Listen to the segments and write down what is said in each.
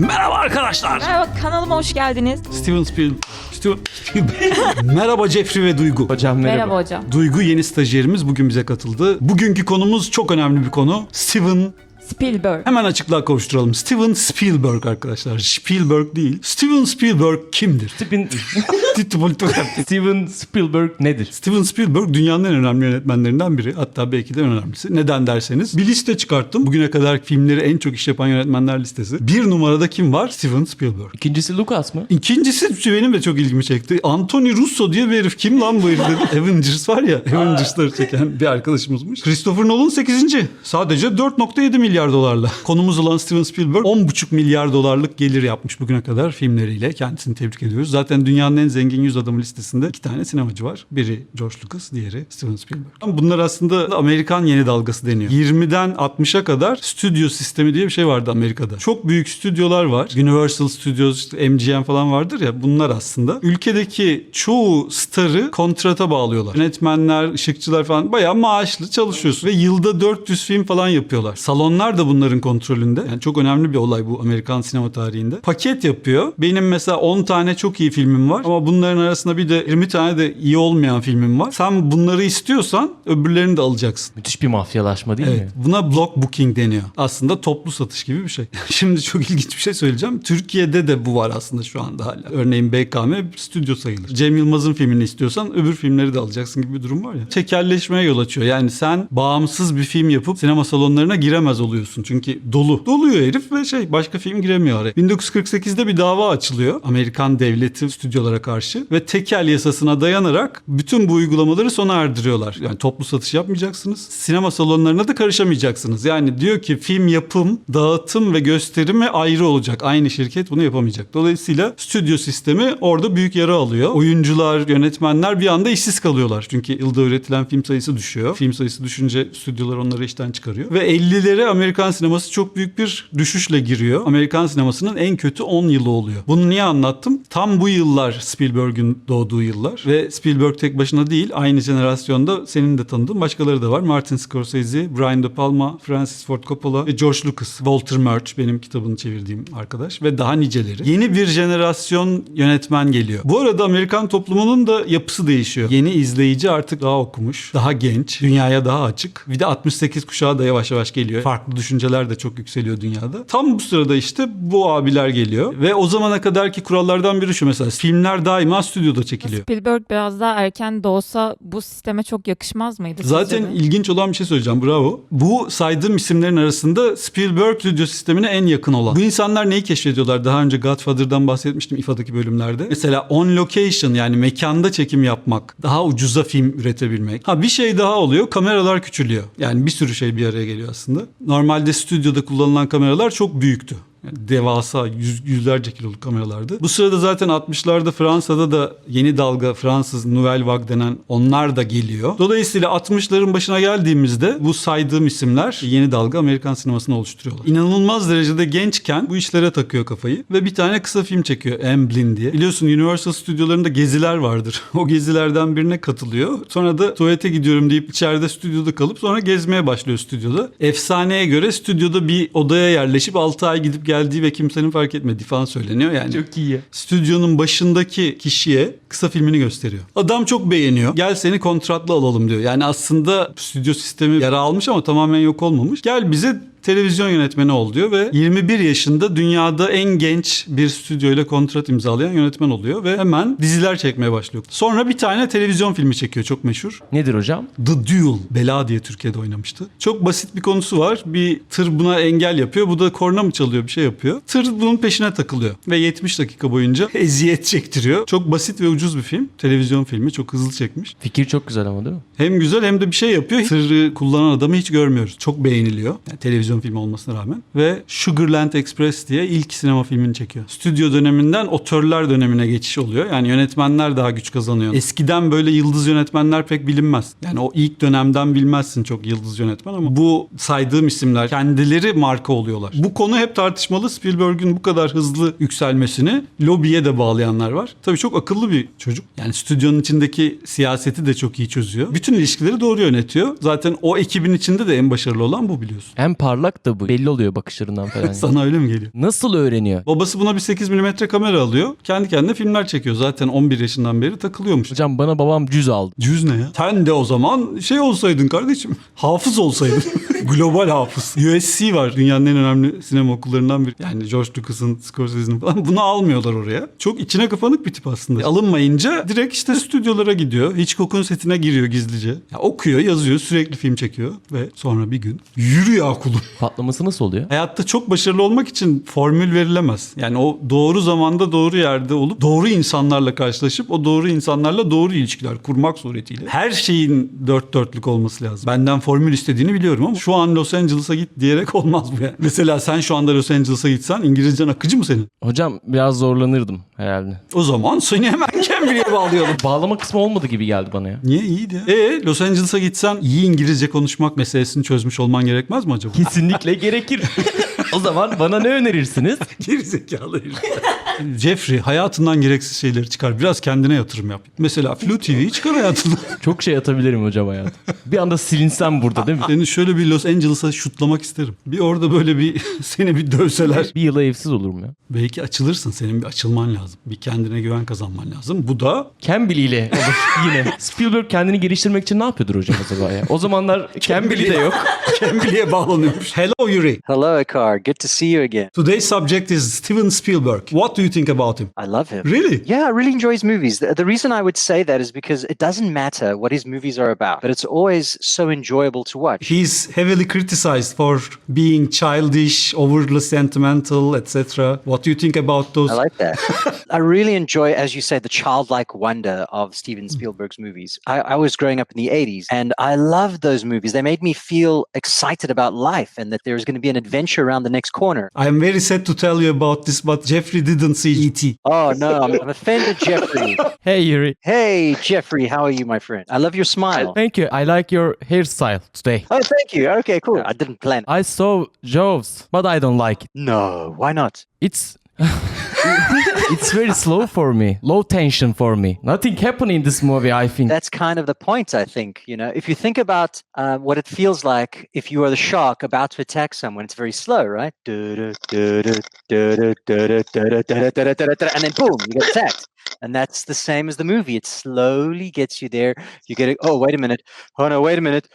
Merhaba arkadaşlar. Merhaba kanalıma hoş geldiniz. Steven Spiel... Steven Spielberg. merhaba Jeffrey ve Duygu. Hocam merhaba. Merhaba hocam. Duygu yeni stajyerimiz bugün bize katıldı. Bugünkü konumuz çok önemli bir konu. Steven Spielberg. Hemen açıklığa kavuşturalım. Steven Spielberg arkadaşlar. Spielberg değil. Steven Spielberg kimdir? Steven, Steven Steven Spielberg nedir? Steven Spielberg dünyanın en önemli yönetmenlerinden biri. Hatta belki de en önemlisi. Neden derseniz bir liste çıkarttım. Bugüne kadar filmleri en çok iş yapan yönetmenler listesi. Bir numarada kim var? Steven Spielberg. İkincisi Lucas mı? İkincisi benim de çok ilgimi çekti. Anthony Russo diye bir herif. Kim lan bu herif dedim. Avengers var ya. Avengers'ları çeken bir arkadaşımızmış. Christopher Nolan 8. Sadece 4.7 milyar dolarla. Konumuz olan Steven Spielberg 10.5 milyar dolarlık gelir yapmış bugüne kadar filmleriyle. Kendisini tebrik ediyoruz. Zaten dünyanın en zengin 100 adamı listesinde iki tane sinemacı var. Biri George Lucas, diğeri Steven Spielberg. Ama bunlar aslında Amerikan yeni dalgası deniyor. 20'den 60'a kadar stüdyo sistemi diye bir şey vardı Amerika'da. Çok büyük stüdyolar var. Universal Studios, MGM falan vardır ya bunlar aslında. Ülkedeki çoğu starı kontrata bağlıyorlar. Yönetmenler, ışıkçılar falan bayağı maaşlı çalışıyorsun. Ve yılda 400 film falan yapıyorlar. Salonlar da bunların kontrolünde. Yani çok önemli bir olay bu Amerikan sinema tarihinde. Paket yapıyor. Benim mesela 10 tane çok iyi filmim var. Ama bunların arasında bir de 20 tane de iyi olmayan filmim var. Sen bunları istiyorsan öbürlerini de alacaksın. Müthiş bir mafyalaşma değil Evet. mi? Buna block booking deniyor. Aslında toplu satış gibi bir şey. Şimdi çok ilginç bir şey söyleyeceğim. Türkiye'de de bu var aslında şu anda hala. Örneğin BKM stüdyo sayılır. Cem Yılmaz'ın filmini istiyorsan öbür filmleri de alacaksın gibi bir durum var ya. Tekelleşmeye yol açıyor. Yani sen bağımsız bir film yapıp sinema salonlarına giremez oluyorsun. Çünkü dolu. Doluyor herif ve şey başka film giremiyor oraya. 1948'de bir dava açılıyor. Amerikan devleti stüdyolara karşı ve tekel yasasına dayanarak bütün bu uygulamaları sona erdiriyorlar. Yani toplu satış yapmayacaksınız. Sinema salonlarına da karışamayacaksınız. Yani diyor ki film yapım, dağıtım ve gösterimi ayrı olacak. Aynı şirket bunu yapamayacak. Dolayısıyla stüdyo sistemi orada büyük yara alıyor. Oyuncular, yönetmenler bir anda işsiz kalıyorlar. Çünkü yılda üretilen film sayısı düşüyor. Film sayısı düşünce stüdyolar onları işten çıkarıyor. Ve 50'lere Amerikan sineması çok büyük bir düşüşle giriyor. Amerikan sinemasının en kötü 10 yılı oluyor. Bunu niye anlattım? Tam bu yıllar Spielberg'ün doğduğu yıllar. Ve Spielberg tek başına değil aynı jenerasyonda senin de tanıdığın başkaları da var. Martin Scorsese, Brian De Palma, Francis Ford Coppola ve George Lucas. Walter Murch benim kitabını çevirdiğim arkadaş ve daha niceleri. Yeni bir jenerasyon yönetmen geliyor. Bu arada Amerikan toplumunun da yapısı değişiyor. Yeni izleyici artık daha okumuş, daha genç, dünyaya daha açık. Bir de 68 kuşağı da yavaş yavaş geliyor. Farklı düşünceler de çok yükseliyor dünyada. Tam bu sırada işte bu abiler geliyor. Ve o zamana kadarki kurallardan biri şu mesela. Filmler daima stüdyoda çekiliyor. Spielberg biraz daha erken doğsa bu sisteme çok yakışmaz mıydı? sizce Zaten de? ilginç olan bir şey söyleyeceğim. Bravo. Bu saydığım isimlerin arasında Spielberg stüdyo sistemine en yakın olan. Bu insanlar neyi keşfediyorlar? Daha önce Godfather'dan bahsetmiştim İFA'daki bölümlerde. Mesela on location yani mekanda çekim yapmak. Daha ucuza film üretebilmek. Ha bir şey daha oluyor. Kameralar küçülüyor. Yani bir sürü şey bir araya geliyor aslında. Normalde stüdyoda kullanılan kameralar çok büyüktü. Yani devasa yüz, yüzlerce kiloluk kameralardı. Bu sırada zaten 60'larda Fransa'da da yeni dalga Fransız Nouvelle Vague denen onlar da geliyor. Dolayısıyla 60'ların başına geldiğimizde bu saydığım isimler yeni dalga Amerikan sinemasını oluşturuyorlar. İnanılmaz derecede gençken bu işlere takıyor kafayı ve bir tane kısa film çekiyor Amblin diye. Biliyorsun Universal stüdyolarında geziler vardır. O gezilerden birine katılıyor. Sonra da tuvalete gidiyorum deyip içeride stüdyoda kalıp sonra gezmeye başlıyor stüdyoda. Efsaneye göre stüdyoda bir odaya yerleşip 6 ay gidip geldiği ve kimsenin fark etmediği falan söyleniyor. Yani Çok iyi. stüdyonun başındaki kişiye kısa filmini gösteriyor. Adam çok beğeniyor. Gel seni kontratla alalım diyor. Yani aslında stüdyo sistemi yara almış ama tamamen yok olmamış. Gel bize televizyon yönetmeni ol diyor ve 21 yaşında dünyada en genç bir stüdyoyla kontrat imzalayan yönetmen oluyor ve hemen diziler çekmeye başlıyor. Sonra bir tane televizyon filmi çekiyor çok meşhur. Nedir hocam? The Duel. Bela diye Türkiye'de oynamıştı. Çok basit bir konusu var. Bir tır buna engel yapıyor. Bu da korna mı çalıyor bir şey yapıyor. Tır bunun peşine takılıyor. Ve 70 dakika boyunca eziyet çektiriyor. Çok basit ve ucuz bir film. Televizyon filmi. Çok hızlı çekmiş. Fikir çok güzel ama değil mi? Hem güzel hem de bir şey yapıyor. Tırı kullanan adamı hiç görmüyoruz. Çok beğeniliyor. Yani televizyon filmi olmasına rağmen. Ve Sugarland Express diye ilk sinema filmini çekiyor. Stüdyo döneminden otörler dönemine geçiş oluyor. Yani yönetmenler daha güç kazanıyor. Eskiden böyle yıldız yönetmenler pek bilinmez. Yani o ilk dönemden bilmezsin çok yıldız yönetmen ama bu saydığım isimler kendileri marka oluyorlar. Bu konu hep tartışmalı. Spielberg'ün bu kadar hızlı yükselmesini lobiye de bağlayanlar var. Tabii çok akıllı bir çocuk. Yani stüdyonun içindeki siyaseti de çok iyi çözüyor. Bütün ilişkileri doğru yönetiyor. Zaten o ekibin içinde de en başarılı olan bu biliyorsun. En parlak parlak da bu. Belli oluyor bakışlarından falan. Sana öyle mi geliyor? Nasıl öğreniyor? Babası buna bir 8 mm kamera alıyor. Kendi kendine filmler çekiyor. Zaten 11 yaşından beri takılıyormuş. Hocam bana babam cüz aldı. Cüz ne ya? Sen de o zaman şey olsaydın kardeşim. Hafız olsaydın. Global hafız. USC var. Dünyanın en önemli sinema okullarından biri. Yani George Lucas'ın, Scorsese'nin falan. Bunu almıyorlar oraya. Çok içine kapanık bir tip aslında. Alınmayınca direkt işte stüdyolara gidiyor. Hitchcock'un setine giriyor gizlice. Ya okuyor, yazıyor, sürekli film çekiyor. Ve sonra bir gün yürü ya kulum. Patlaması nasıl oluyor? Hayatta çok başarılı olmak için formül verilemez. Yani o doğru zamanda doğru yerde olup doğru insanlarla karşılaşıp o doğru insanlarla doğru ilişkiler kurmak suretiyle. Her şeyin dört dörtlük olması lazım. Benden formül istediğini biliyorum ama şu an Los Angeles'a git diyerek olmaz bu yani. Mesela sen şu anda Los Angeles'a gitsen İngilizcen akıcı mı senin? Hocam biraz zorlanırdım herhalde. O zaman seni hemen Cambly'e bağlayalım. Bağlama kısmı olmadı gibi geldi bana ya. Niye iyiydi? E Los Angeles'a gitsen iyi İngilizce konuşmak meselesini çözmüş olman gerekmez mi acaba? Kesinlikle gerekir. o zaman bana ne önerirsiniz? Gerizekalı herif. Jeffrey hayatından gereksiz şeyleri çıkar. Biraz kendine yatırım yap. Mesela Flu TV'yi çıkar hayatından. Çok şey atabilirim hocam hayatım. Bir anda silinsem burada değil mi? Seni şöyle bir Los Angeles'a şutlamak isterim. Bir orada böyle bir seni bir dövseler. Bir yıla evsiz olurum ya. Belki açılırsın. Senin bir açılman lazım. Bir kendine güven kazanman lazım. Bu da Cambly ile olur yine. Spielberg kendini geliştirmek için ne yapıyordur hocam acaba ya? O zamanlar Cambly de yok. Cambly'e bağlanıyormuş. Hello Yuri. Hello, Akar. Good to see you again. Today's subject is Steven Spielberg. What do you think about him? I love him. Really? Yeah, I really enjoy his movies. The, the reason I would say that is because it doesn't matter what his movies are about, but it's always so enjoyable to watch. He's heavily criticized for being childish, overly sentimental, etc. What do you think about those? I like that. I really enjoy, as you say, the childlike wonder of Steven mm. Spielberg's movies. I, I was growing up in the 80s and I loved those movies. They made me feel excited about life and that there was going to be an adventure around the next corner. I am very sad to tell you about this, but Jeffrey didn't see E.T. Oh, no, I'm, I'm offended, Jeffrey. Hey Yuri. Hey, Jeffrey, how are you, my friend? I love your smile. Thank you. I like your hairstyle today. Oh, thank you. Okay, cool. I didn't plan. I saw Jaws, but I don't like it. No, why not? It's it's very slow for me. Low tension for me. Nothing happened in this movie, I think. That's kind of the point, I think. You know, if you think about uh, what it feels like if you are the shark about to attack someone, it's very slow, right? And then boom, you get attacked. And that's the same as the movie. It slowly gets you there. You get it. Oh, wait a minute. Oh, no, wait a minute.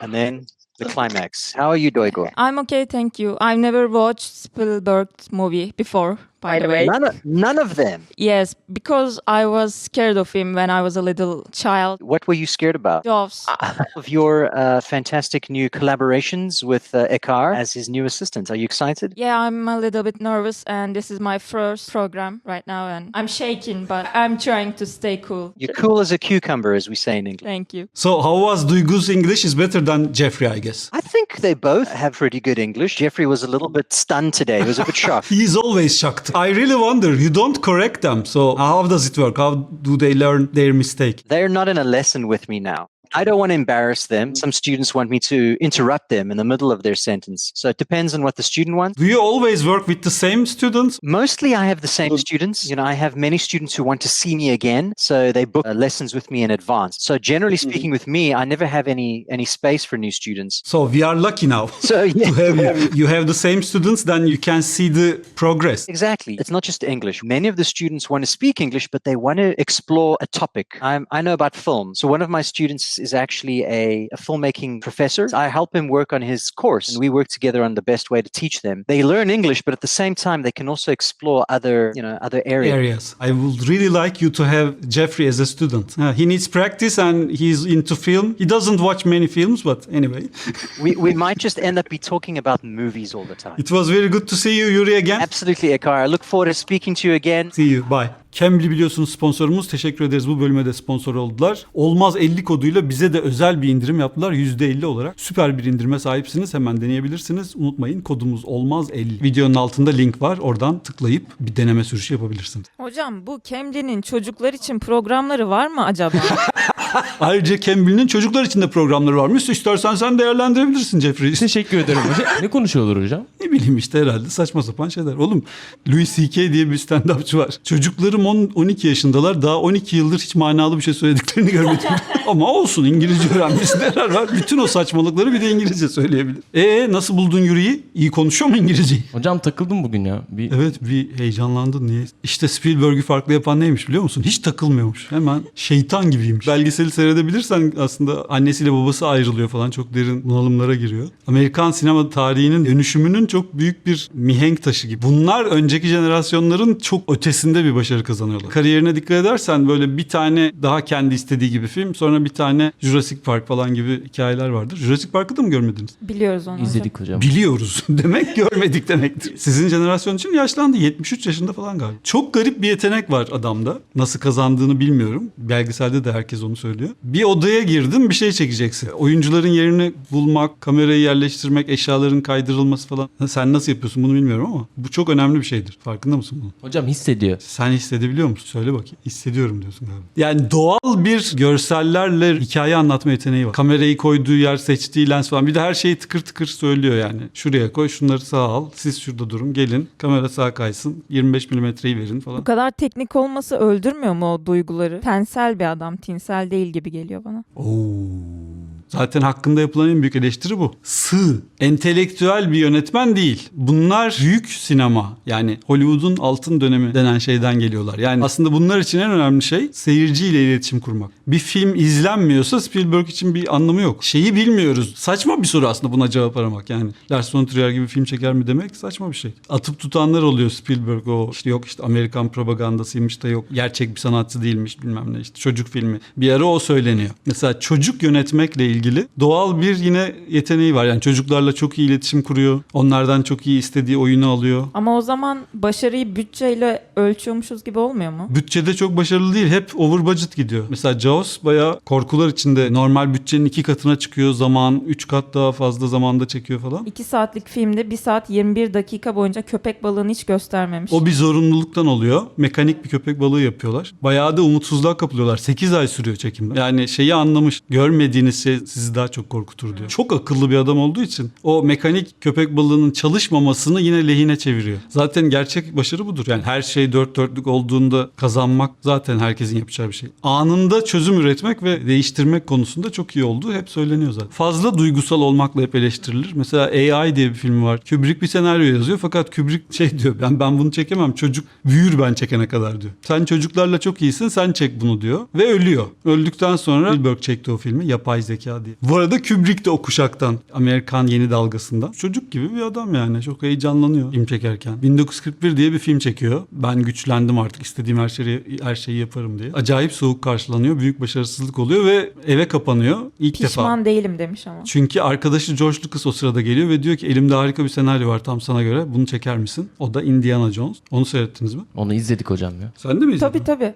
And then the climax. How are you, Doigo? I'm okay, thank you. I've never watched Spielberg's movie before, by the way. None of, none of them. Yes, because I was scared of him when I was a little child. What were you scared about? Jaws. Of your uh, fantastic new collaborations with uh, Ekar as his new assistant. Are you excited? Yeah, I'm a little bit nervous, and this is my first program right now, and I'm shaking, but I'm trying to stay cool. You're cool as a cucumber, as we say in English. Thank you. So how was Duygu's English is better than Jeffrey, I guess. I think they both have pretty good English. Jeffrey was a little bit stunned today. He was a bit shocked. He is always shocked. I really wonder, you don't correct them. So how does it work? How do they learn their mistake? They're not in a lesson with me now. I don't want to embarrass them. Some students want me to interrupt them in the middle of their sentence. So it depends on what the student wants. Do you always work with the same students? Mostly, I have the same students. You know, I have many students who want to see me again, so they book uh, lessons with me in advance. So generally speaking, with me, I never have any any space for new students. So we are lucky now So yeah, to have you. You have the same students, then you can see the progress. Exactly. It's not just English. Many of the students want to speak English, but they want to explore a topic. I'm, I know about film. So one of my students is actually a, a filmmaking professor. I help him work on his course, and we work together on the best way to teach them. They learn English, but at the same time, they can also explore other, you know, other areas. Areas. I would really like you to have Jeffrey as a student. Uh, he needs practice and he's into film. He doesn't watch many films, but anyway. We, we might just end up be talking about movies all the time. It was very good to see you, Yuri, again. Absolutely, Ekar. I look forward to speaking to you again. See you. Bye. Cambly biliyorsunuz sponsorumuz. Teşekkür ederiz. Bu bölüme de sponsor oldular. Olmaz 50 koduyla bize de özel bir indirim yaptılar. %50 olarak. Süper bir indirime sahipsiniz. Hemen deneyebilirsiniz. Unutmayın kodumuz olmaz 50. Videonun altında link var. Oradan tıklayıp bir deneme sürüşü yapabilirsiniz. Hocam bu Cambly'nin çocuklar için programları var mı acaba? Ayrıca Cambly'nin çocuklar için de programları varmış. İstersen sen değerlendirebilirsin Jeffrey. Teşekkür ederim hocam. Ne konuşuyorlar hocam? Ne bileyim işte herhalde saçma sapan şeyler. Oğlum Louis C.K. diye bir stand-upçı var. Çocuklarım 10, 12 yaşındalar. Daha 12 yıldır hiç manalı bir şey söylediklerini görmedim. Ama olsun İngilizce öğrenmesine yarar var. Bütün o saçmalıkları bir de İngilizce söyleyebilir. E nasıl buldun Yuri'yi? İyi konuşuyor mu İngilizceyi? Hocam takıldım bugün ya. Bir Evet bir heyecanlandın niye? İşte Spielberg'ü farklı yapan neymiş biliyor musun? Hiç takılmıyormuş. Hemen şeytan gibiymiş. Belgeseli seyredebilirsen aslında annesiyle babası ayrılıyor falan. Çok derin bunalımlara giriyor. Amerikan sinema tarihinin dönüşümünün çok büyük bir mihenk taşı gibi. Bunlar önceki jenerasyonların çok ötesinde bir başarı kazanıyorlar. Kariyerine dikkat edersen böyle bir tane daha kendi istediği gibi film sonra bir tane Jurassic Park falan gibi hikayeler vardır. Jurassic Park'ı da mı görmediniz? Biliyoruz onu izledik hocam. Biliyoruz demek görmedik demektir. Sizin jenerasyon için yaşlandı 73 yaşında falan galiba. Çok garip bir yetenek var adamda. Nasıl kazandığını bilmiyorum. Belgeselde de herkes onu söylüyor. Bir odaya girdim bir şey çekeceksin. Oyuncuların yerini bulmak, kamerayı yerleştirmek, eşyaların kaydırılması falan. Sen nasıl yapıyorsun bunu bilmiyorum ama bu çok önemli bir şeydir. Farkında mısın bunun? Hocam hissediyor. Sen hissedebiliyor musun? Söyle bakayım. Hissediyorum diyorsun galiba. Yani doğal bir görsellerle hikaye anlatma yeteneği var. Kamerayı koyduğu yer, seçtiği lens falan. Bir de her şeyi tıkır tıkır söylüyor yani. Şuraya koy, şunları sağa al. Siz şurada durun, gelin. Kamera sağa kaysın. 25 milimetreyi verin falan. Bu kadar teknik olması öldürmüyor mu o duyguları? Tensel bir adam, tinsel değil gibi geliyor bana. Oo. Zaten hakkında yapılan en büyük eleştiri bu. Sığ, entelektüel bir yönetmen değil. Bunlar büyük sinema. Yani Hollywood'un altın dönemi denen şeyden geliyorlar. Yani aslında bunlar için en önemli şey seyirciyle iletişim kurmak. Bir film izlenmiyorsa Spielberg için bir anlamı yok. Şeyi bilmiyoruz. Saçma bir soru aslında buna cevap aramak. Yani Lars von Trier gibi film çeker mi demek saçma bir şey. Atıp tutanlar oluyor Spielberg o işte yok işte Amerikan propagandasıymış da yok gerçek bir sanatçı değilmiş bilmem ne işte çocuk filmi. Bir ara o söyleniyor. Mesela çocuk yönetmekle ilgili doğal bir yine yeteneği var. Yani çocuklarla çok iyi iletişim kuruyor. Onlardan çok iyi istediği oyunu alıyor. Ama o zaman başarıyı bütçeyle ölçüyormuşuz gibi olmuyor mu? Bütçede çok başarılı değil. Hep over budget gidiyor. Mesela Jaws bayağı korkular içinde normal bütçenin iki katına çıkıyor. Zaman üç kat daha fazla zamanda çekiyor falan. 2 saatlik filmde 1 saat 21 dakika boyunca köpek balığını hiç göstermemiş. O bir zorunluluktan oluyor. Mekanik bir köpek balığı yapıyorlar. Bayağı da umutsuzluğa kapılıyorlar. 8 ay sürüyor çekimler. Yani şeyi anlamış. Görmediğiniz şey sizi daha çok korkutur diyor. Çok akıllı bir adam olduğu için o mekanik köpek balığının çalışmamasını yine lehine çeviriyor. Zaten gerçek başarı budur. Yani her şey dört dörtlük olduğunda kazanmak zaten herkesin yapacağı bir şey. Anında çözüm üretmek ve değiştirmek konusunda çok iyi olduğu hep söyleniyor zaten. Fazla duygusal olmakla hep eleştirilir. Mesela AI diye bir film var. Kubrick bir senaryo yazıyor fakat Kubrick şey diyor ben ben bunu çekemem çocuk büyür ben çekene kadar diyor. Sen çocuklarla çok iyisin sen çek bunu diyor ve ölüyor. Öldükten sonra Spielberg çekti o filmi yapay zeka diye. Bu arada Kubrick de o kuşaktan Amerikan yeni dalgasından. Çocuk gibi bir adam yani çok heyecanlanıyor film çekerken. 1941 diye bir film çekiyor. Ben güçlendim artık istediğim her şeyi her şeyi yaparım diye. Acayip soğuk karşılanıyor. Büyük başarısızlık oluyor ve eve kapanıyor. İlk defa. Pişman değilim demiş ama. Çünkü arkadaşı George Lucas o sırada geliyor ve diyor ki elimde harika bir senaryo var tam sana göre. Bunu çeker misin? O da Indiana Jones. Onu seyrettiniz mi? Onu izledik hocam ya. Sen de mi izledin? Tabii tabii.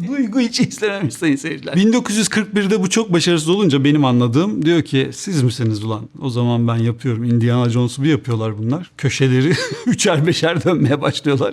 Duygu hiç izlememiş sayın seyirciler. 1941'de bu çok başarısız olunca benim anladığım diyor ki siz misiniz ulan? O zaman ben yapıyorum. Indiana Jones'u bir yapıyorlar bunlar. Köşeleri üçer beşer dönmeye başlıyorlar.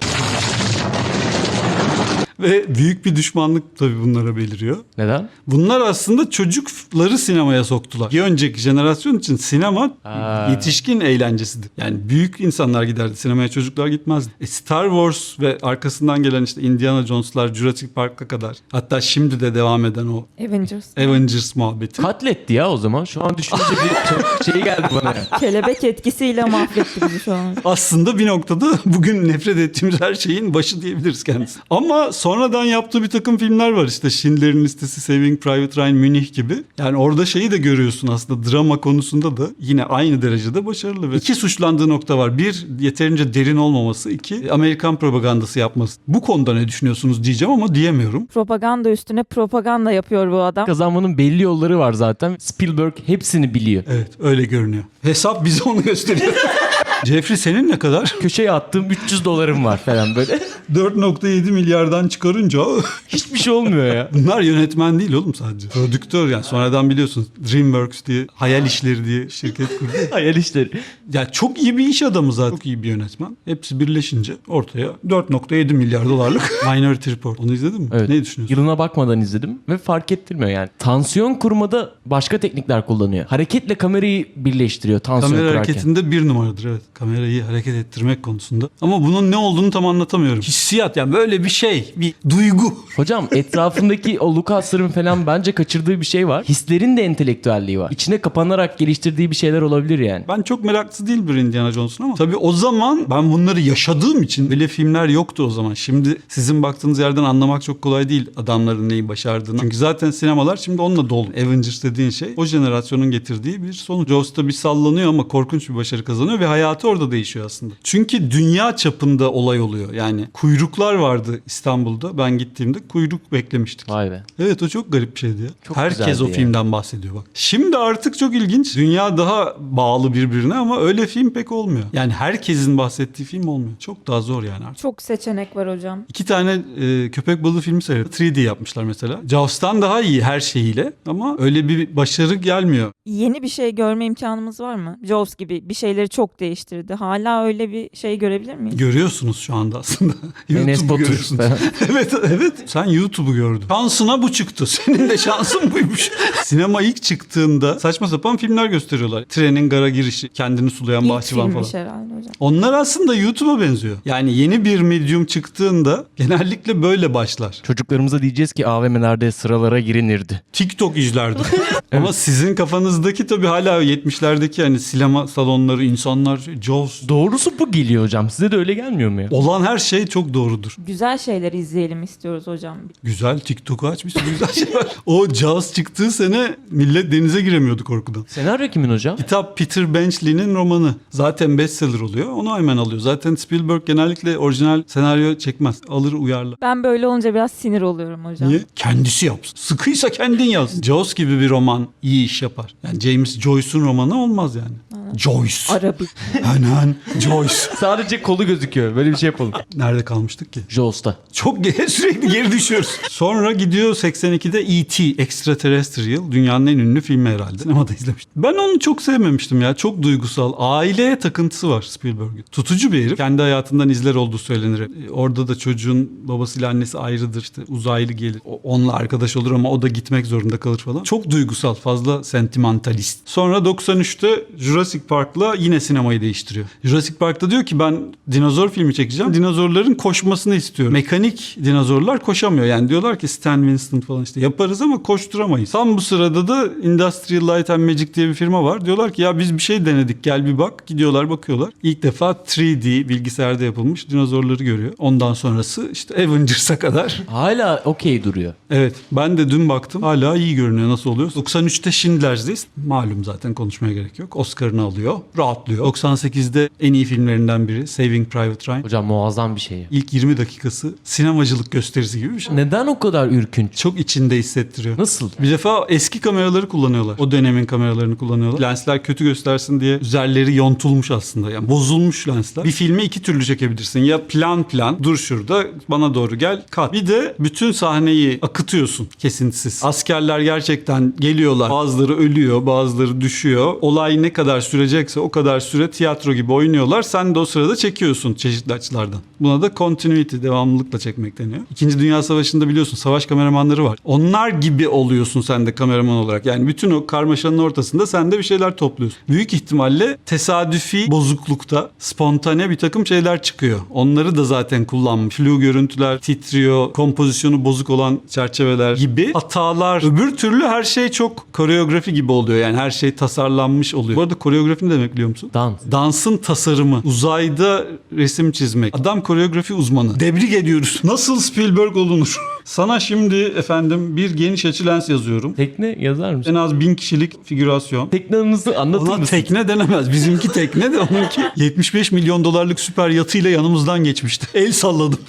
Ve büyük bir düşmanlık tabii bunlara beliriyor. Neden? Bunlar aslında çocukları sinemaya soktular. Bir önceki jenerasyon için sinema Ha. yetişkin eğlencesidir. Yani büyük insanlar giderdi sinemaya çocuklar gitmezdi. E Star Wars ve arkasından gelen işte Indiana Jones'lar Jurassic Park'a kadar hatta şimdi de devam eden o Avengers. Avengers muhabbeti. Katletti ya o zaman. Şu an düşününce bir çok şey geldi bana. Kelebek etkisiyle mahvetti bizi şu an. Aslında bir noktada bugün nefret ettiğimiz her şeyin başı diyebiliriz kendisi. Ama sonradan yaptığı bir takım filmler var işte Schindler'in Listesi, Saving Private Ryan, Münih gibi. Yani orada şeyi de görüyorsun aslında drama konusunda da yine aynı derecede başarılı. Ve iki suçlandığı nokta var. Bir, yeterince derin olmaması. iki Amerikan propagandası yapması. Bu konuda ne düşünüyorsunuz diyeceğim ama diyemiyorum. Propaganda üstüne propaganda yapıyor bu adam. Kazanmanın belli yolları var zaten. Spielberg hepsini biliyor. Evet öyle görünüyor. Hesap bize onu gösteriyor. Jeffrey senin ne kadar? Köşeye attığım 300 dolarım var falan böyle. 4.7 milyardan çıkarınca Hiçbir şey olmuyor ya. bunlar yönetmen değil oğlum sadece. Prodüktör yani sonradan biliyorsunuz DreamWorks diye hayal işleri diye şirket kurdu. Hayal işleri. Ya çok iyi bir iş adamı zaten. Çok iyi bir yönetmen. Hepsi birleşince ortaya 4.7 milyar dolarlık Minority Report. Onu izledin mi? Evet. Ne düşünüyorsun? Yılına bakmadan izledim ve fark ettirmiyor yani. Tansiyon kurmada başka teknikler kullanıyor. Hareketle kamerayı birleştiriyor tansiyon Kamera kurarken. hareketinde bir numaradır evet. Kamerayı hareket ettirmek konusunda. Ama bunun ne olduğunu tam anlatamıyorum. Hissiyat yani böyle bir şey, bir duygu. Hocam etrafındaki o Lucas'ların falan bence kaçırdığı bir şey var. Hislerin de entelektüelliği var. İçine kapanarak geliştirdiği bir şeyler olabilir yani. Ben çok meraklısı değil bir Indiana Jones'un ama tabii o zaman ben bunları yaşadığım için böyle filmler yoktu o zaman. Şimdi sizin baktığınız yerden anlamak çok kolay değil adamların neyi başardığını. Çünkü zaten sinemalar şimdi onunla dolu. Avengers dediğin şey o jenerasyonun getirdiği bir sonuç. Jaws'ta bir sallanıyor ama korkunç bir başarı kazanıyor ve hayatı orada değişiyor aslında. Çünkü dünya çapında olay oluyor. Yani kuyruklar vardı İstanbul'da. Ben gittiğimde kuyruk beklemiştik. Vay be. Evet o çok garip bir şeydi ya. Çok Herkes o ya. filmden bahsediyor bak. Şimdi artık çok ilginç. Dünya daha bağlı birbirine ama öyle film pek olmuyor. Yani herkesin bahsettiği film olmuyor. Çok daha zor yani artık. Çok seçenek var hocam. İki tane e, köpek balığı filmi seyrettim. 3D yapmışlar mesela. Jaws'tan daha iyi her şeyiyle ama öyle bir başarı gelmiyor. Yeni bir şey görme imkanımız var mı? Jaws gibi bir şeyleri çok değiştirdi. Hala öyle bir şey görebilir miyiz? Görüyorsunuz şu anda aslında. YouTube'u falan. evet evet. Sen YouTube'u gördün. Şansına bu çıktı. Senin de şansın buymuş. Sinema ilk çıktığında saçma sapan filmler gösteriyorlar. Trenin gara girişi, kendini sulayan İlk bahçıvan falan. herhalde hocam. Onlar aslında YouTube'a benziyor. Yani yeni bir medyum çıktığında genellikle böyle başlar. Çocuklarımıza diyeceğiz ki AVM'lerde sıralara girinirdi. TikTok izlerdim. Ama sizin kafanızdaki tabii hala 70'lerdeki hani sinema salonları, insanlar, Jaws. Doğrusu bu geliyor hocam. Size de öyle gelmiyor mu ya? Olan her şey çok doğrudur. Güzel şeyler izleyelim istiyoruz hocam. Güzel TikTok'u aç bir sürü güzel şey var. O Jaws çıktığı sene millet denize giremiyordu korkudan. Senaryo kimin hocam? Kitap Peter Benchley'nin romanı. Zaten bestseller oluyor. Onu hemen alıyor. Zaten Spielberg genellikle orijinal senaryo çekmez. Alır uyarlar. Ben böyle olunca biraz sinir oluyorum hocam. Niye? Kendisi yapsın. Sıkıysa kendin yaz. Jaws gibi bir roman iyi iş yapar. Yani James Joyce'un romanı olmaz yani. Joyce. Arabik. Anan Joyce. Sadece kolu gözüküyor. Böyle bir şey yapalım. Nerede kalmıştık ki? Jaws'ta. Çok ge- sürekli geri düşüyoruz. Sonra gidiyor 82'de E.T. Extraterrestrial. Dünyanın en ünlü filmi herhalde. Sinemada izlemiştim. Ben onu çok sevmemiştim ya. Çok duygusal. Aileye takıntısı var Spielberg'ün. Tutucu bir herif. Kendi hayatından izler olduğu söylenir. E, Orada da çocuğun babasıyla annesi ayrıdır. İşte uzaylı gelir. O- Onunla arkadaş olur ama o da gitmek zorunda kalır falan. Çok duygusal. Fazla sentimentalist. Sonra 93'te Jurassic Park'la yine sinemayı değiştiriyor. Jurassic Park'ta diyor ki ben dinozor filmi çekeceğim. Dinozorların koşmasını istiyorum. Mekanik dinozorlar koşamıyor. Yani diyorlar ki Stan Winston falan işte yaparız ama koşturamayız. Tam bu sırada da Industrial Light and Magic diye bir firma var. Diyorlar ki ya biz bir şey denedik gel bir bak. Gidiyorlar bakıyorlar. İlk defa 3D bilgisayarda yapılmış dinozorları görüyor. Ondan sonrası işte Avengers'a kadar Hala okey duruyor. Evet ben de dün baktım hala iyi görünüyor nasıl oluyor. 93'te Schindler's List malum zaten konuşmaya gerek yok. Oscar'ını alıyor rahatlıyor. 98'de en iyi filmlerinden biri Saving Private Ryan. Hocam muazzam bir şey. İlk 20 dakikası sinemacılık gösterisi gibi bir şey. Neden o kadar ürkünç? Çok içinde hissettiriyor. Nasıl? Bir defa eski kameraları kullanıyorlar. O dönemin kameralarını kullanıyorlar. Lensler kötü göstersin diye üzerleri yontulmuş aslında. Yani bozulmuş lensler. Bir filmi iki türlü çekebilirsin. Ya plan plan dur şurada bana doğru gel kat. Bir de bütün sahneyi akıtıyorsun kesintisiz. Askerler gerçekten geliyorlar. Bazıları ölüyor, bazıları düşüyor. Olay ne kadar sürecekse o kadar süre tiyatro gibi oynuyorlar. Sen de o sırada çekiyorsun çeşitli açılardan. Buna da continuity, devamlılıkla çekmek deniyor. İkinci Dünya Savaşı'nda biliyorsun savaş kameramanları var. Onlar gibi oluyorsun sen de kameraman olarak. Yani bütün o karmaşanın ortasında sen de bir şeyler topluyorsun. Büyük ihtimalle tesadüfi bozuklukta spontane bir takım şeyler çıkıyor. Onları da zaten kullanmış. Flu görüntüler titriyor, kompozisyonu bozuk olan çerçeveler gibi hatalar. Öbür türlü her şey çok koreografi gibi oluyor. Yani her şey tasarlanmış oluyor. Bu arada koreografi ne demek biliyor musun? Dans. Dansın tasarımı, uzayda resim çizmek. Adam koreografi uzmanı. Tebrik ediyoruz. Nasıl Spielberg olunur? Sana şimdi efendim bir geniş açı lens yazıyorum. Tekne yazar mısın? En az bin kişilik figürasyon. Tekne anınızı anlatır Ona mısın? tekne denemez. Bizimki tekne de onunki 75 milyon dolarlık süper yatıyla yanımızdan geçmişti. El salladım.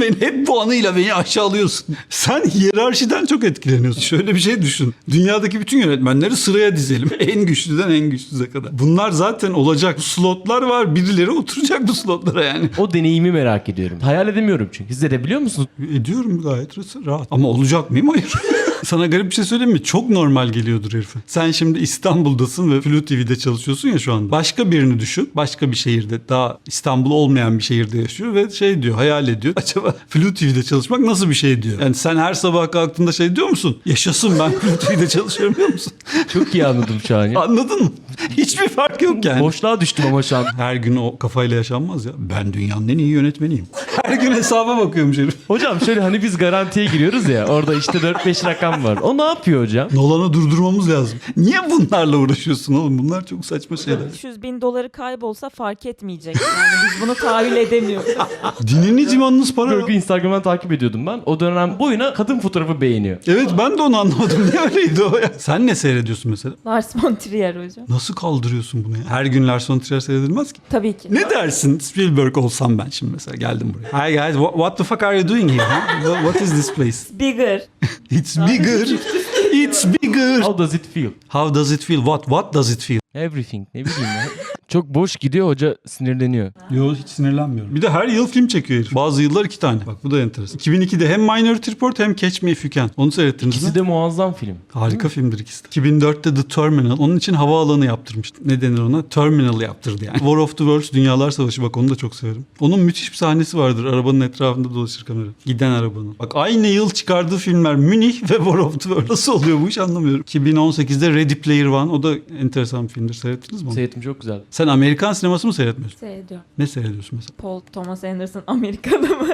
Beni. Hep bu anıyla beni aşağılıyorsun. Sen hiyerarşiden çok etkileniyorsun. Şöyle bir şey düşün. Dünyadaki bütün yönetmenleri sıraya dizelim. En güçlüden en güçsüze kadar. Bunlar zaten olacak. Slotlar var. Birileri oturacak bu slotlara yani. O deneyimi merak ediyorum. Hayal edemiyorum çünkü. Siz edebiliyor musunuz? Ediyorum gayet rahat. Ama olacak mıyım? Hayır. Sana garip bir şey söyleyeyim mi? Çok normal geliyordur herife. Sen şimdi İstanbul'dasın ve Flu TV'de çalışıyorsun ya şu anda. Başka birini düşün. Başka bir şehirde daha İstanbul olmayan bir şehirde yaşıyor ve şey diyor hayal ediyor. Acaba Flu TV'de çalışmak nasıl bir şey diyor. Yani sen her sabah kalktığında şey diyor musun? Yaşasın ben Flu TV'de çalışıyorum diyor musun? Çok iyi anladım şu an ya. Anladın mı? Hiçbir fark yok yani. Boşluğa düştüm ama şu an. Her gün o kafayla yaşanmaz ya. Ben dünyanın en iyi yönetmeniyim. Her gün hesaba bakıyormuş herif. Hocam şöyle hani biz garantiye giriyoruz ya. Orada işte 4-5 rakam var. O ne yapıyor hocam? Nolan'ı durdurmamız lazım. Niye bunlarla uğraşıyorsun oğlum? Bunlar çok saçma şeyler. 500 bin doları kaybolsa fark etmeyecek. Yani biz bunu tahayyül edemiyoruz. Dinini cimanınız para. Böyle bir Instagram'dan takip ediyordum ben. O dönem boyuna kadın fotoğrafı beğeniyor. Evet ben de onu anlamadım. Niye öyleydi o ya? Sen ne seyrediyorsun mesela? Lars von Trier hocam. Nasıl kaldırıyorsun bunu ya? Her gün Lars von Trier seyredilmez ki. Tabii ki. Ne dersin Spielberg olsam ben şimdi mesela geldim buraya. Hi guys, what, what the fuck are you doing here? huh? What- What is this place? Bigger. It's bigger. It's bigger. How does it feel? How does it feel? What what does it feel? Everything. Ne bileyim ya. Çok boş gidiyor hoca sinirleniyor. Yo hiç sinirlenmiyorum. Bir de her yıl film çekiyor herif. Bazı yıllar iki tane. Bak bu da enteresan. 2002'de hem Minority Report hem Catch Me If You Can. Onu seyrettiniz mi? İkisi de muazzam film. Harika filmdir ikisi de. 2004'te The Terminal. Onun için havaalanı yaptırmıştı. Ne denir ona? Terminal yaptırdı yani. War of the Worlds Dünyalar Savaşı. Bak onu da çok severim. Onun müthiş bir sahnesi vardır. Arabanın etrafında dolaşır kamera. Giden arabanın. Bak aynı yıl çıkardığı filmler Münih ve War of the Worlds. Nasıl oluyor bu iş anlamıyorum. 2018'de Ready Player One. O da enteresan bir filmdir. Seyrettiniz mi onu? Seyretim çok güzel. Sen Amerikan sineması mı seyretmiyorsun? Seyrediyorum. Ne seyrediyorsun mesela? Paul Thomas Anderson Amerika'da mı?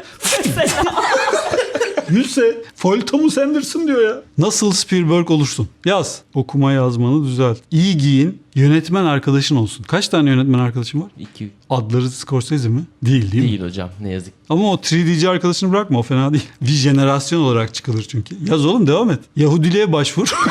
Mesela. Gülse Paul Thomas Anderson diyor ya. Nasıl Spielberg olursun? Yaz. Okuma yazmanı düzelt. İyi giyin. Yönetmen arkadaşın olsun. Kaç tane yönetmen arkadaşın var? İki Adları Scorsese mi? Değil değil, mi? değil hocam ne yazık. Ama o 3D'ci arkadaşını bırakma o fena değil. Bir jenerasyon olarak çıkılır çünkü. Yaz oğlum devam et. Yahudiliğe başvur.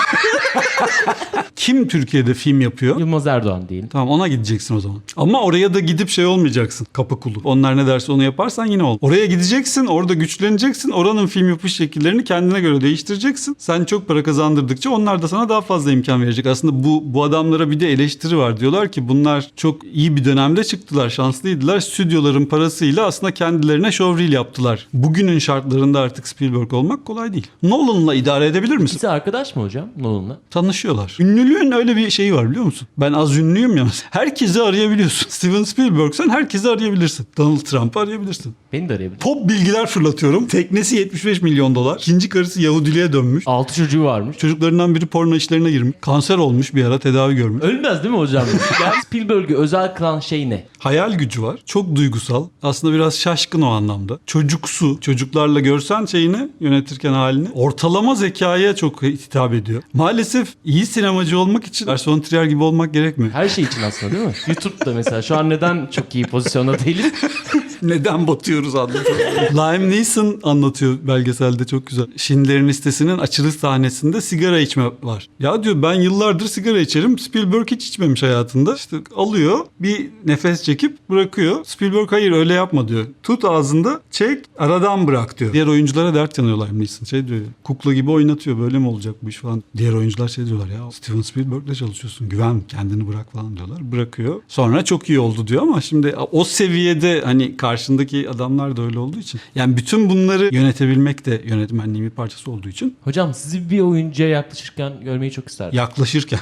Kim Türkiye'de film yapıyor? Yılmaz Erdoğan değil. Tamam ona gideceksin o zaman. Ama oraya da gidip şey olmayacaksın. Kapı kulu. Onlar ne derse onu yaparsan yine ol. Oraya gideceksin, orada güçleneceksin. Oranın film yapış şekillerini kendine göre değiştireceksin. Sen çok para kazandırdıkça onlar da sana daha fazla imkan verecek. Aslında bu bu adamlara bir de eleştiri var. Diyorlar ki bunlar çok iyi bir dönemde çıktılar, şanslıydılar. Stüdyoların parasıyla aslında kendilerine showreel yaptılar. Bugünün şartlarında artık Spielberg olmak kolay değil. Nolan'la idare edebilir misin? İkisi arkadaş mı hocam Nolan'la? tanışıyorlar. Ünlülüğün öyle bir şeyi var biliyor musun? Ben az ünlüyüm ya. Herkesi arayabiliyorsun. Steven Spielberg'sen herkesi arayabilirsin. Donald Trump'ı arayabilirsin. Beni de arayabilir. Top bilgiler fırlatıyorum. Teknesi 75 milyon dolar. İkinci karısı Yahudiliğe dönmüş. Altı çocuğu varmış. Çocuklarından biri porno işlerine girmiş. Kanser olmuş bir ara tedavi görmüş. Ölmez değil mi hocam? yani Spielberg'ü özel kılan şey ne? Hayal gücü var. Çok duygusal. Aslında biraz şaşkın o anlamda. Çocuksu. Çocuklarla görsen şeyini yönetirken halini. Ortalama zekaya çok hitap ediyor. Maalesef iyi sinemacı olmak için Lars von Trier gibi olmak gerekmiyor. Her şey için aslında değil mi? YouTube'da mesela şu an neden çok iyi pozisyonda değiliz? Neden batıyoruz anlatıyor. Liam Neeson anlatıyor belgeselde çok güzel. Schindler'in listesinin açılış sahnesinde sigara içme var. Ya diyor ben yıllardır sigara içerim. Spielberg hiç içmemiş hayatında. İşte alıyor bir nefes çekip bırakıyor. Spielberg hayır öyle yapma diyor. Tut ağzında çek aradan bırak diyor. Diğer oyunculara dert yanıyor Liam Neeson. Şey diyor kukla gibi oynatıyor böyle mi olacak bu iş falan. Diğer oyuncular şey diyorlar ya Steven Spielberg'le çalışıyorsun güven kendini bırak falan diyorlar. Bırakıyor. Sonra çok iyi oldu diyor ama şimdi o seviyede hani karşındaki adamlar da öyle olduğu için. Yani bütün bunları yönetebilmek de yönetmenliğin bir parçası olduğu için Hocam sizi bir oyuncuya yaklaşırken görmeyi çok isterdim. yaklaşırken.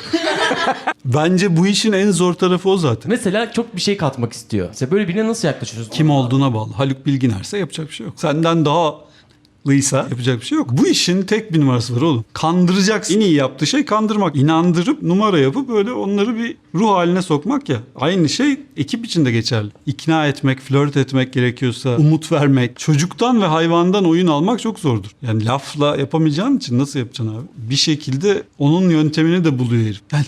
Bence bu işin en zor tarafı o zaten. Mesela çok bir şey katmak istiyor. Mesela böyle birine nasıl yaklaşıyorsun? Kim olduğuna bağlı. Haluk Bilginer'se yapacak bir şey yok. Senden daha Lıysa yapacak bir şey yok. Bu işin tek bir numarası var oğlum. Kandıracaksın. En iyi yaptığı şey kandırmak. İnandırıp numara yapıp böyle onları bir ruh haline sokmak ya. Aynı şey ekip içinde geçerli. İkna etmek, flört etmek gerekiyorsa, umut vermek. Çocuktan ve hayvandan oyun almak çok zordur. Yani lafla yapamayacağın için nasıl yapacaksın abi? Bir şekilde onun yöntemini de buluyor herif. Yani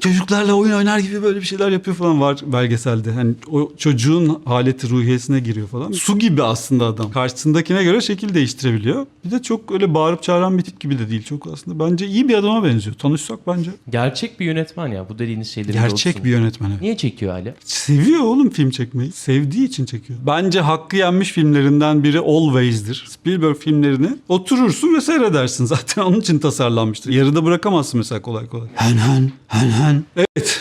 çocuklarla oyun oynar gibi böyle bir şeyler yapıyor falan var belgeselde. Hani o çocuğun haleti ruhiyesine giriyor falan. Su gibi aslında adam. Karşısındakine göre şekil değiştirebiliyor. Bir de çok öyle bağırıp çağıran bir tip gibi de değil. Çok aslında bence iyi bir adama benziyor. Tanışsak bence. Gerçek bir yönetmen ya bu dediğiniz şeylerin Gerçek doğrusu. bir yönetmen. evet. Niye çekiyor hala? Seviyor oğlum film çekmeyi. Sevdiği için çekiyor. Bence hakkı yenmiş filmlerinden biri Always'dir. Spielberg filmlerini oturursun ve seyredersin. Zaten onun için tasarlanmıştır. Yarıda bırakamazsın mesela kolay kolay. Hen hen hen hen. Evet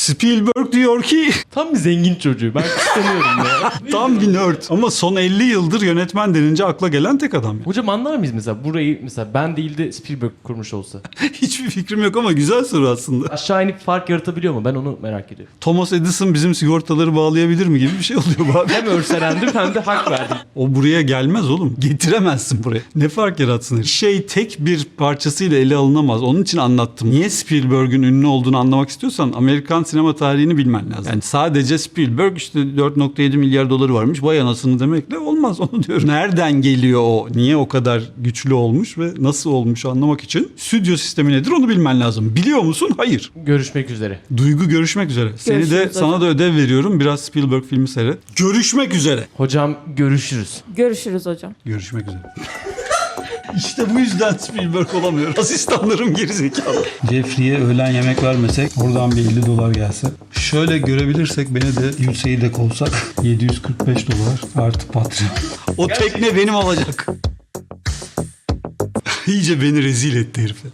Spielberg diyor ki Tam bir zengin çocuğu. Ben kıskanıyorum ya. tam bir nerd. Ama son 50 yıldır yönetmen denince akla gelen tek adam. ya. Hocam anlar mıyız mesela burayı mesela ben değil de Spielberg kurmuş olsa? Hiçbir fikrim yok ama güzel soru aslında. Aşağı inip fark yaratabiliyor mu? Ben onu merak ediyorum. Thomas Edison bizim sigortaları bağlayabilir mi gibi bir şey oluyor bu abi. Hem örselendim hem de hak verdim. O buraya gelmez oğlum. Getiremezsin buraya. Ne fark yaratsın? herif? Şey tek bir parçasıyla ele alınamaz. Onun için anlattım. Niye Spielberg'ün ünlü olduğunu anlamak istiyorsan Amerikan sinema tarihini bilmen lazım. Yani sadece Spielberg işte 4.7 milyar doları varmış. Vay anasını demekle olmaz onu diyorum. Nereden geliyor o? Niye o kadar güçlü olmuş ve nasıl olmuş anlamak için stüdyo sistemi nedir onu bilmen lazım. Biliyor musun? Hayır. Görüşmek üzere. Duygu görüşmek üzere. Seni de Görüşürüz sana hocam. da ödev veriyorum. Biraz Spielberg filmi seyret. Görüşmek üzere. Hocam görüşürüz. Görüşürüz hocam. Görüşmek üzere. işte bu yüzden Spielberg olamıyor. Asistanlarım gerizekalı. Jeffrey'e öğlen yemek vermesek oradan bir 50 dolar gelse. Şöyle görebilirsek beni de Yusey'i de kovsak 745 dolar artı Patreon. O tekne benim olacak. İyice beni rezil etti herif.